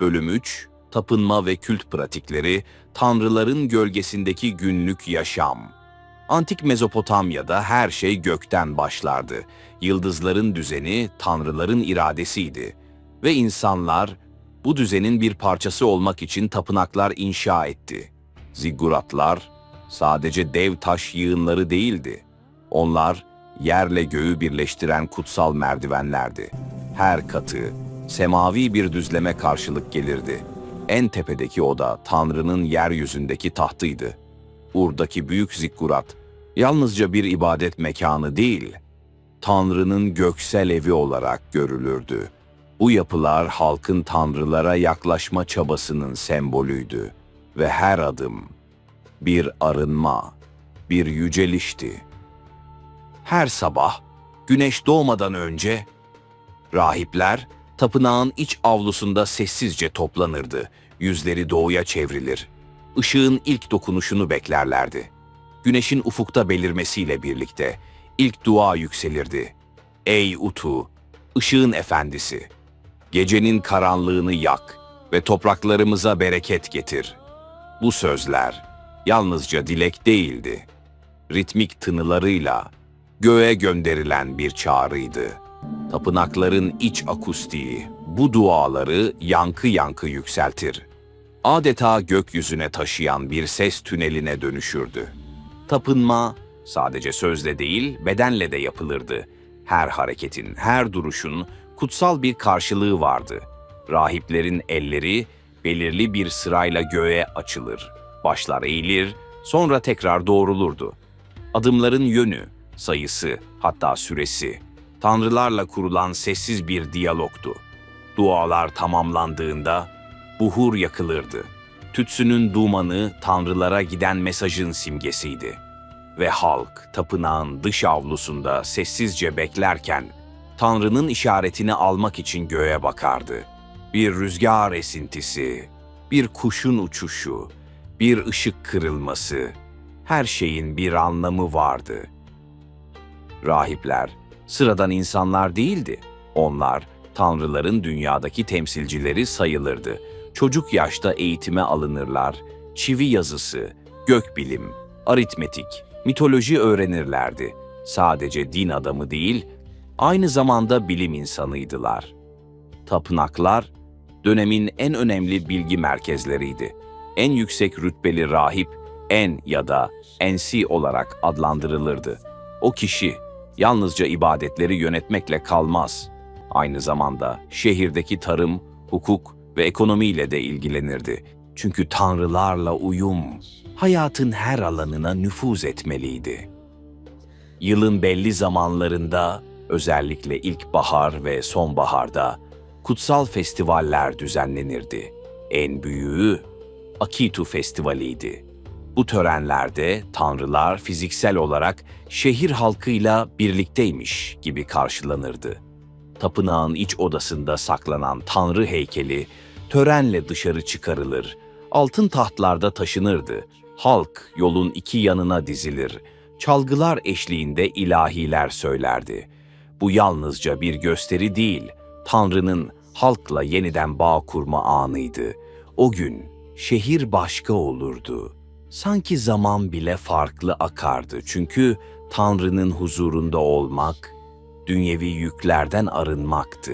Bölüm 3 Tapınma ve kült pratikleri, tanrıların gölgesindeki günlük yaşam. Antik Mezopotamya'da her şey gökten başlardı. Yıldızların düzeni tanrıların iradesiydi ve insanlar bu düzenin bir parçası olmak için tapınaklar inşa etti. Zigguratlar sadece dev taş yığınları değildi. Onlar yerle göğü birleştiren kutsal merdivenlerdi. Her katı semavi bir düzleme karşılık gelirdi. En tepedeki oda Tanrı'nın yeryüzündeki tahtıydı. Ur'daki büyük zikkurat yalnızca bir ibadet mekanı değil, Tanrı'nın göksel evi olarak görülürdü. Bu yapılar halkın tanrılara yaklaşma çabasının sembolüydü ve her adım bir arınma, bir yücelişti. Her sabah güneş doğmadan önce rahipler tapınağın iç avlusunda sessizce toplanırdı. Yüzleri doğuya çevrilir. Işığın ilk dokunuşunu beklerlerdi. Güneşin ufukta belirmesiyle birlikte ilk dua yükselirdi. Ey Utu, ışığın efendisi, gecenin karanlığını yak ve topraklarımıza bereket getir. Bu sözler yalnızca dilek değildi. Ritmik tınılarıyla göğe gönderilen bir çağrıydı. Tapınakların iç akustiği bu duaları yankı yankı yükseltir. Adeta gökyüzüne taşıyan bir ses tüneline dönüşürdü. Tapınma sadece sözle değil, bedenle de yapılırdı. Her hareketin, her duruşun kutsal bir karşılığı vardı. Rahiplerin elleri belirli bir sırayla göğe açılır. Başlar eğilir, sonra tekrar doğrulurdu. Adımların yönü, sayısı, hatta süresi, tanrılarla kurulan sessiz bir diyalogtu. Dualar tamamlandığında buhur yakılırdı. Tütsünün dumanı tanrılara giden mesajın simgesiydi. Ve halk tapınağın dış avlusunda sessizce beklerken Tanrı'nın işaretini almak için göğe bakardı. Bir rüzgar esintisi, bir kuşun uçuşu, bir ışık kırılması, her şeyin bir anlamı vardı. Rahipler sıradan insanlar değildi. Onlar tanrıların dünyadaki temsilcileri sayılırdı. Çocuk yaşta eğitime alınırlar. Çivi yazısı, gökbilim, aritmetik, mitoloji öğrenirlerdi. Sadece din adamı değil, aynı zamanda bilim insanıydılar. Tapınaklar dönemin en önemli bilgi merkezleriydi. En yüksek rütbeli rahip en ya da ensi olarak adlandırılırdı. O kişi yalnızca ibadetleri yönetmekle kalmaz. Aynı zamanda şehirdeki tarım, hukuk ve ekonomiyle de ilgilenirdi. Çünkü tanrılarla uyum hayatın her alanına nüfuz etmeliydi. Yılın belli zamanlarında, özellikle ilkbahar ve sonbaharda kutsal festivaller düzenlenirdi. En büyüğü Akitu Festivali'ydi. Bu törenlerde tanrılar fiziksel olarak şehir halkıyla birlikteymiş gibi karşılanırdı. Tapınağın iç odasında saklanan tanrı heykeli törenle dışarı çıkarılır, altın tahtlarda taşınırdı. Halk yolun iki yanına dizilir, çalgılar eşliğinde ilahiler söylerdi. Bu yalnızca bir gösteri değil, Tanrı'nın halkla yeniden bağ kurma anıydı. O gün şehir başka olurdu. Sanki zaman bile farklı akardı çünkü Tanrı'nın huzurunda olmak, dünyevi yüklerden arınmaktı.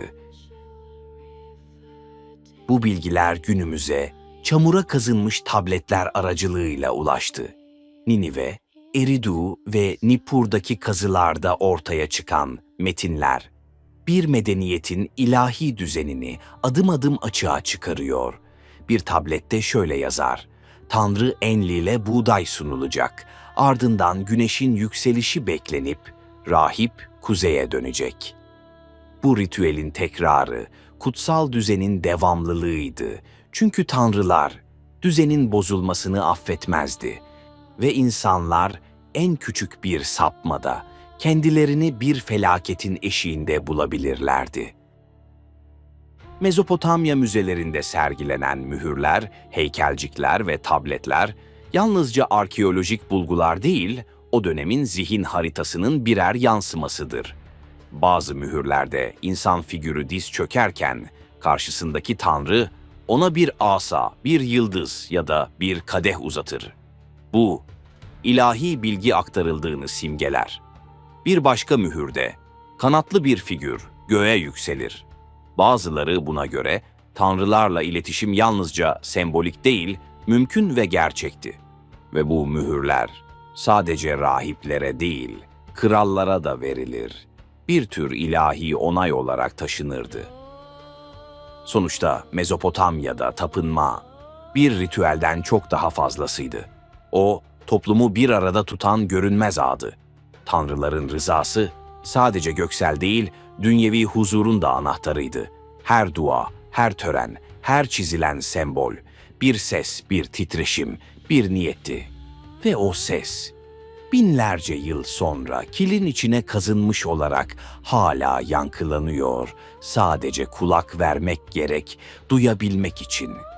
Bu bilgiler günümüze çamura kazınmış tabletler aracılığıyla ulaştı. Ninive, Eridu ve Nippur'daki kazılarda ortaya çıkan metinler, bir medeniyetin ilahi düzenini adım adım açığa çıkarıyor. Bir tablette şöyle yazar, Tanrı Enlil'e buğday sunulacak, ardından güneşin yükselişi beklenip, rahip kuzeye dönecek. Bu ritüelin tekrarı, kutsal düzenin devamlılığıydı. Çünkü tanrılar düzenin bozulmasını affetmezdi ve insanlar en küçük bir sapmada kendilerini bir felaketin eşiğinde bulabilirlerdi. Mezopotamya müzelerinde sergilenen mühürler, heykelcikler ve tabletler yalnızca arkeolojik bulgular değil, o dönemin zihin haritasının birer yansımasıdır. Bazı mühürlerde insan figürü diz çökerken karşısındaki tanrı ona bir asa, bir yıldız ya da bir kadeh uzatır. Bu, ilahi bilgi aktarıldığını simgeler. Bir başka mühürde, kanatlı bir figür göğe yükselir. Bazıları buna göre tanrılarla iletişim yalnızca sembolik değil, mümkün ve gerçekti. Ve bu mühürler sadece rahiplere değil, krallara da verilir. Bir tür ilahi onay olarak taşınırdı. Sonuçta Mezopotamya'da tapınma bir ritüelden çok daha fazlasıydı. O, toplumu bir arada tutan görünmez ağdı. Tanrıların rızası sadece göksel değil, dünyevi huzurun da anahtarıydı. Her dua, her tören, her çizilen sembol, bir ses, bir titreşim, bir niyetti. Ve o ses, binlerce yıl sonra kilin içine kazınmış olarak hala yankılanıyor. Sadece kulak vermek gerek, duyabilmek için.''